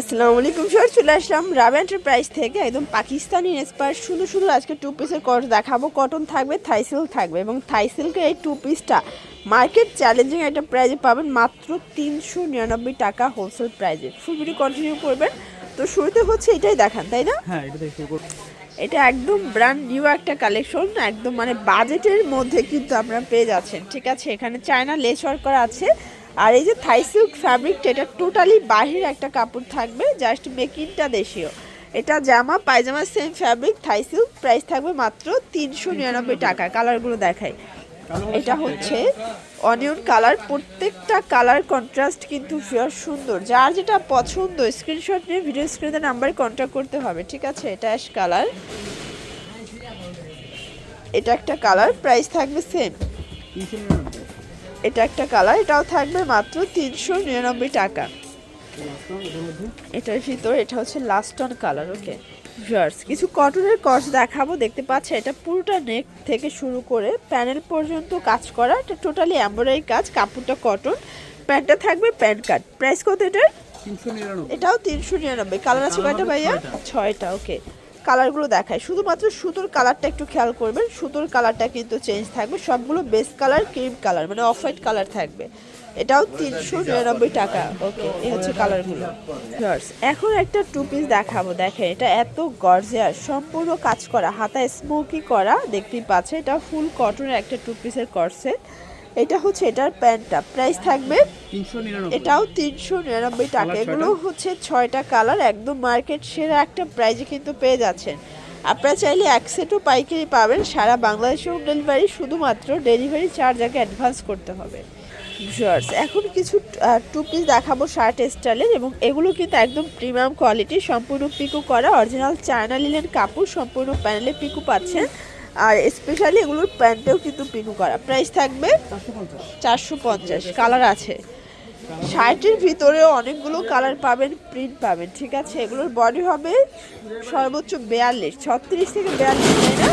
আসসালামু আলাইকুম স্যার চলে আসলাম রাব এন্টারপ্রাইজ থেকে একদম পাকিস্তানি ইন্সপায়ার শুধু শুধু আজকে টু পিসের কট দেখাবো। কটন থাকবে থাই সিল্ক থাকবে এবং থাই সিল্কের এই টু পিসটা মার্কেট চ্যালেঞ্জিং একটা প্রাইজে পাবেন মাত্র তিনশো নিরানব্বই টাকা হোলসেল প্রাইজে ফুল ভিডিও কন্টিনিউ করবেন। তো শুরুতে হচ্ছে এটাই দেখান তাই না? হ্যাঁ এটা এটা একদম ব্র্যান্ড নিউ একটা কালেকশন একদম মানে বাজেটের মধ্যে কিন্তু আপনারা পেয়ে যাচ্ছেন। ঠিক আছে এখানে চায়না লেস ওয়ার্ক করা আছে। আর এই যে থাই সিল্ক ফ্যাব্রিকটা এটা টোটালি বাহির একটা কাপড় থাকবে জাস্ট মেকিংটা দেশীয়। এটা জামা, পায়জামা same fabric Thai silk price থাকবে মাত্র তিনশো নিরানব্বই টাকা। কালারগুলো দেখায় এটা হচ্ছে অনিয়ন কালার প্রত্যেকটা কালার কন্ট্রাস্ট কিন্তু ফিয়ার সুন্দর। যার যেটা পছন্দ স্ক্রিনশট নিয়ে ভিডিও স্ক্রিনে নাম্বারে কন্ট্যাক্ট করতে হবে, ঠিক আছে? এটা অ্যাশ কালার এটা একটা কালার প্রাইস থাকবে সেম এটা একটা কালার এটাও থাকবে মাত্র তিনশো নিরানব্বই টাকা। এটার ভিতর এটা হচ্ছে last on colour okay viewers কিছু কটনের কস দেখাবো দেখতে পাচ্ছে এটা পুরোটা নেক থেকে শুরু করে প্যানেল পর্যন্ত কাজ করা এটা টোটালি এমব্রয়ডারি কাজ কাপড়টা কটন প্যান্টটা থাকবে প্যান্ট কাট। প্রাইস কত এটার? তিনশো নিরানব্বই। এটাও তিনশো নিরানব্বই। কালার আছে কয়টা ভাইয়া? ছয়টা। ওকে কালারগুলো দেখায়। শুধুমাত্র সুতোর কালারটা একটু খেয়াল করবেন। সুতোর কালারটা কিন্তু চেঞ্জ থাকবে। সবগুলো বেস কালার ক্রিম কালার মানে অফ হোয়াইট কালার থাকবে। এটাও তিনশো নিরানব্বই টাকা। ওকে এই হচ্ছে কালারগুলো এখন একটা টু পিস দেখাবো। দেখেন, এটা এত গর্জিয়াস সম্পূর্ণ কাজ করা, হাতায় স্মোকি করা দেখতেই পাচ্ছে এটা ফুল কটনের একটা টু পিসের করসেট এটা হচ্ছে এটার প্যান্টটা। প্রাইস থাকবে এটাও তিনশো নিরানব্বই টাকা। এগুলো হচ্ছে ছয়টা কালার একদম মার্কেট সেরা একটা প্রাইজে কিন্তু পেয়ে যাচ্ছেন। আপনারা চাইলে এক সেটও পাইকারি পাবেন। সারা বাংলাদেশে হোম ডেলিভারি শুধুমাত্র ডেলিভারি চার্জ আগে অ্যাডভান্স করতে হবে। Viewers, এখন কিছু টু পিস দেখাবো শার্ট স্টাইলের এবং এগুলো কিন্তু একদম প্রিমিয়াম কোয়ালিটি সম্পূর্ণ পিকু করা। অরিজিনাল চায়না লিলেন কাপড় সম্পূর্ণ প্যানেলে পিকু পাচ্ছেন। আর স্পেশালি এগুলোর প্যান্টেও কিন্তু পিনু করা। প্রাইস থাকবে চারশো পঞ্চাশ। কালার আছে। শার্টের ভিতরেও অনেকগুলো কালার পাবেন প্রিন্ট পাবেন, ঠিক আছে? এগুলোর বডি হবে সর্বোচ্চ বেয়াল্লিশ, ছত্রিশ থেকে বিয়াল্লিশ, তাই না?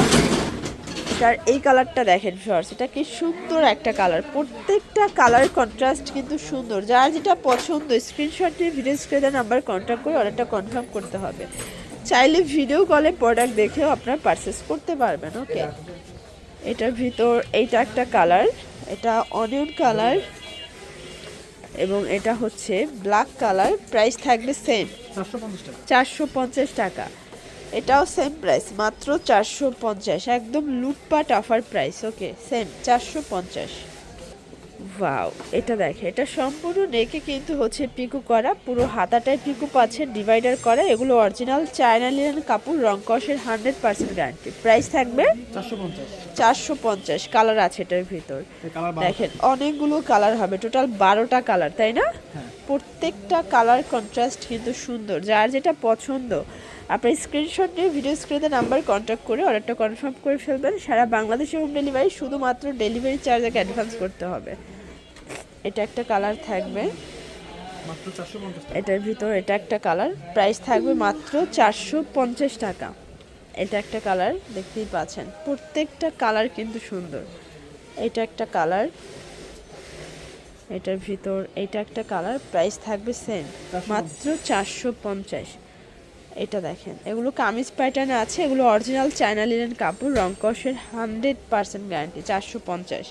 এই কালারটা দেখেন শর্টস এটা কি সুন্দর একটা কালার প্রত্যেকটা কালার কন্ট্রাস্ট কিন্তু সুন্দর। যার যেটা পছন্দ স্ক্রিনশট নিয়ে ভিডিও স্ক্রিনে নাম্বার কন্ট্যাক্ট করে অর্ডারটা কনফার্ম করতে হবে। চাইলে ভিডিও কলে প্রোডাক্ট দেখেও আপনারা পারচেস করতে পারবেন ওকে এটার ভিতর এইটা একটা কালার এটা অনিয়ন কালার এবং এটা হচ্ছে ব্ল্যাক কালার প্রাইস থাকবে সেম চারশো পঞ্চাশ টাকা। এটাও সেম প্রাইস মাত্র চারশো পঞ্চাশ একদম লুটপাট অফার প্রাইস ওকে সেম চারশো পঞ্চাশ। ওয়াও এটা দেখে এটা সম্পূর্ণ নেকে কিন্তু হচ্ছে পিকু করা পুরো হাতাটায় পিকু পাচ্ছে ডিভাইডার করা এগুলো অরিজিনাল চায়না লিনেন কাপড় রং কষের হান্ড্রেড পার্সেন্ট গ্যারান্টি প্রাইস থাকবে? চারশো পঞ্চাশ। চারশো পঞ্চাশ কালার আছে এটার ভিতর। দেখেন অনেকগুলো কালার হবে টোটাল বারোটা কালার তাই না? হ্যাঁ। প্রত্যেকটা কালার কন্ট্রাস্ট কিন্তু সুন্দর যার যেটা পছন্দ। আপনার স্ক্রিনশট নিয়ে ভিডিও স্ক্রিনে নাম্বার কন্ট্যাক্ট করে অর্ডারটা কনফার্ম করে ফেলবেন। সারা বাংলাদেশে হোম ডেলিভারি শুধুমাত্র ডেলিভারি চার্জ আগে অ্যাডভান্স করতে হবে। এটা একটা কালার থাকবে। এটার ভিতর এটা একটা কালার প্রাইস থাকবে মাত্র চারশো পঞ্চাশ টাকা। এটা একটা কালার দেখতেই পাচ্ছেন। প্রত্যেকটা কালার কিন্তু সুন্দর। এটা একটা কালার এটার ভিতর এটা একটা কালার প্রাইস থাকবে সেম মাত্র চারশো পঞ্চাশ। এটা দেখেন এগুলো কামিজ প্যাটার্নে আছে এগুলো অরিজিনাল চায়না লিনেন কাপড় রংকসের হান্ড্রেড পার্সেন্ট গ্যারান্টি চারশো পঞ্চাশ।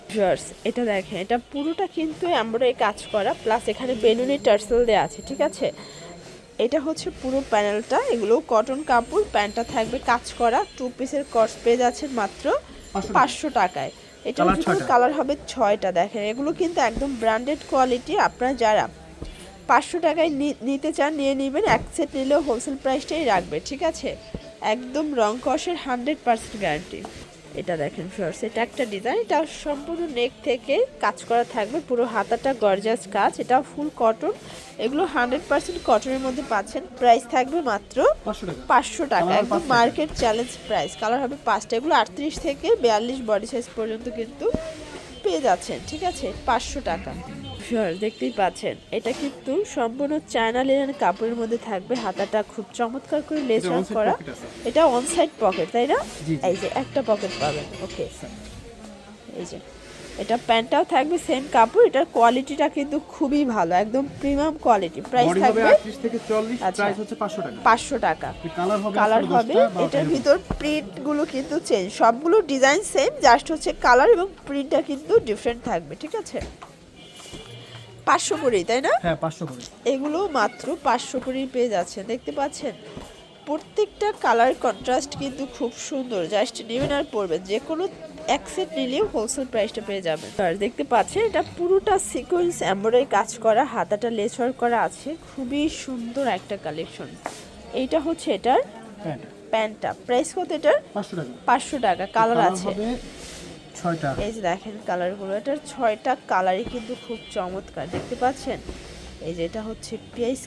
এটা দেখেন এটা পুরোটা কিন্তু এমব্রয়ডারি কাজ করা প্লাস এখানে বেলুনি টার্সেল দেওয়া আছে ঠিক আছে? এটা হচ্ছে পুরো প্যানেলটা এগুলো কটন কাপড় প্যান্টটা থাকবে কাজ করা টু পিসের কস্ট পেজ আছে মাত্র পাঁচশো টাকায়। এটা কিন্তু কালার হবে ছয়টা দেখেন। এগুলো কিন্তু একদম ব্র্যান্ডেড কোয়ালিটি আপনারা যারা পাঁচশো টাকায় নিতে চান নিয়ে নেবেন। এক সেট নিলেও হোলসেল প্রাইসটাই রাখবে ঠিক আছে? একদম রং কষের হান্ড্রেড পার্সেন্ট গ্যারান্টি এটা দেখেন ফিওর্স এটা একটা ডিজাইন এটা সম্পূর্ণ নেক থেকে কাজ করা থাকবে পুরো হাতাটা গর্জাস কাজ এটা ফুল কটন এগুলো হান্ড্রেড পার্সেন্ট কটনের মধ্যে পাচ্ছেন প্রাইস থাকবে মাত্র পাঁচশো টাকা। একদম মার্কেট চ্যালেঞ্জ প্রাইস কালার হবে পাঁচটা এগুলো আটত্রিশ থেকে বিয়াল্লিশ বডি সাইজ পর্যন্ত কিন্তু পেয়ে যাচ্ছেন ঠিক আছে? পাঁচশো টাকা। Sure, দেখতেই পাচ্ছেন। এটা কিন্তু সম্পূর্ণ চায়না লিনেন কাপড়ের মধ্যে থাকবে। হাতাটা খুব চমৎকার করে লেস ওয়ার্ক করা। এটা অন সাইড পকেট তাই না। এই যে একটা পকেট পাবেন ওকে এই যে এটা প্যান্টটাও থাকবে সেম কাপড়। এটার কোয়ালিটিটা কিন্তু খুবই ভালো একদম প্রিমিয়াম কোয়ালিটি প্রাইস থাকবে 38 থেকে 40 আচ্ছা। প্রাইস হচ্ছে 500 টাকা। পাঁচশো টাকা। কালার হবে কালার হবে। এটার ভিতর প্রিন্টগুলো কিন্তু চেঞ্জ সবগুলো ডিজাইন সেম জাস্ট হচ্ছে কালার এবং প্রিন্টটা কিন্তু ডিফারেন্ট থাকবে ঠিক আছে? পাঁচশো করেই তাই না? হ্যাঁ 500 করে এগুলো মাত্র পাঁচশো করেই পেয়ে যাচ্ছেন দেখতে পাচ্ছেন? প্রত্যেকটা কালার কন্ট্রাস্ট কিন্তু খুব সুন্দর জাস্ট নেবেন আর পরবেন যে কোনো এক সেট নিলেও হোলসেল প্রাইসটা পেয়ে যাবেন। আর দেখতে পাচ্ছেন এটা পুরোটা সিকোয়েন্স এমব্রয়ডারি কাজ করা হাতাটা লেস করা আছে খুবই সুন্দর একটা কালেকশন এইটা হচ্ছে এটার প্যান্ট প্যান্টটা প্রাইস কত এটার? 500 টাকা। পাঁচশো টাকা কালার আছে। 6টা এই যে দেখেন কালারগুলো এটার ছয়টা কালারই কিন্তু খুব চমৎকার দেখতে পাচ্ছেন? এই যে এটা হচ্ছে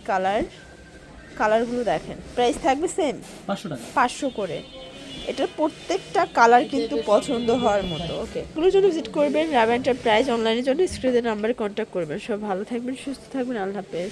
কালার কালারগুলো দেখেন প্রাইস থাকবে সেম 500 টাকা। পাঁচশো করে। এটার প্রত্যেকটা কালার কিন্তু পছন্দ হওয়ার মতো ওকে এগুলোর জন্য ভিজিট করবেন র্যাভেন্টার প্রাইস অনলাইনের জন্য স্ক্রিনের নাম্বারে কন্ট্যাক্ট করবেন। সব ভালো থাকবেন সুস্থ থাকবেন আল্লাহ হাফেজ।